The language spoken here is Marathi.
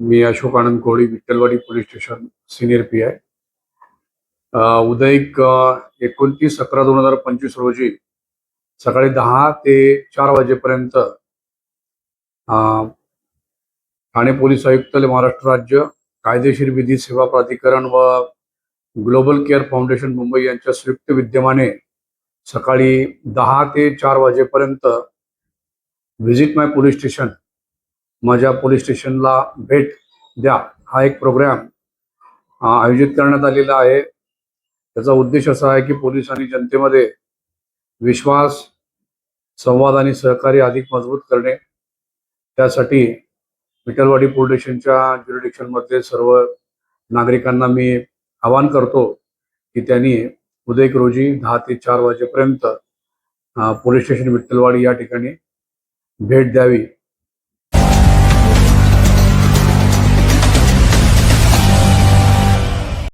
Me Ashok Anand Koli Vitthalwadi police station senior P I. उद्या एक एकोणतीस अकरा दोन हजार पंचवीस रोजी सकाळी दहा ते चार वाजेपर्यंत अ, ठाणे पोलीस आयुक्तालय महाराष्ट्र राज्य कायदेशीर विधी सेवा प्राधिकरण व ग्लोबल केअर फाउंडेशन मुंबई यांच्या संयुक्त विद्यमाने सकाळी दहा ते चार वाजेपर्यंत व्हिजिट माय पोलीस स्टेशन माझ्या पोलीस स्टेशनला भेट द्या. हा एक प्रोग्राम आयोजित करण्यात आलेला आहे. त्याचा उद्देश असा आहे की पोलीस आणि जनतेमध्ये विश्वास संवाद आणि सहकार्य अधिक मजबूत करणे. त्यासाठी विठ्ठलवाडी पोलीस स्टेशनच्या ज्युरिडिक्शनमध्ये सर्व नागरिकांना मी आवाहन करतो की त्यांनी उद्या एक रोजी दहा ते चार वाजेपर्यंत पोलीस स्टेशन विठ्ठलवाडी या ठिकाणी भेट द्यावी.